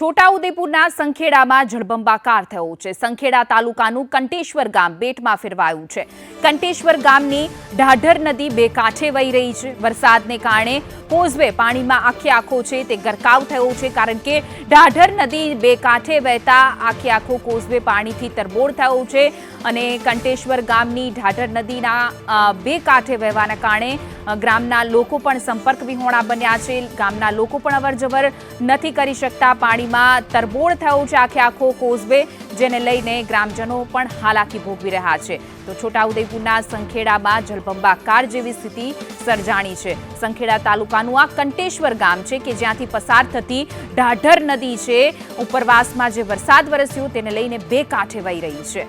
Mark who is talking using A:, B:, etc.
A: છોટાઉદેપુરના સંખેડામાં જળબંબાકાર થયો છે. સંખેડા તાલુકાનું કંટેશ્વર ગામ બેટમાં ફેરવાયું છે. કંટેશ્વર ગામની ઢાઢર નદી બે કાંઠે વહી રહી છે. વરસાદને કારણે કોઝવે પાણીમાં આખે આખો છે તે ગરકાવ થયો છે કારણ કે ઢાઢર નદી બે કાંઠે વહેતા આખે આખો કોઝવે પાણીથી તરબોળ થયો છે અને કંટેશ્વર ગામની ઢાઢર નદીના બે કાંઠે વહેવાના કારણે ગ્રામના લોકો પણ સંપર્ક વિહોણા બન્યા છે. ગામના લોકો પણ અવરજવર નથી કરી શકતા. પાણીમાં તરબોળ થયો છે આખે આખો કોઝવે. જેને લઈને ગ્રામજનો પણ હાલાકી ભોગવી રહ્યા છે. તો છોટાઉદેપુરના સંખેડામાં જળબંબાકાર જેવી સ્થિતિ સર્જાણી છે. સંખેડા તાલુકાનું આ કંટેશ્વર ગામ છે કે જ્યાંથી પસાર થતી ઢાઢર નદી છે. ઉપરવાસમાં જે વરસાદ વરસ્યો, તેને લઈને બે કાંઠે વહી રહી છે.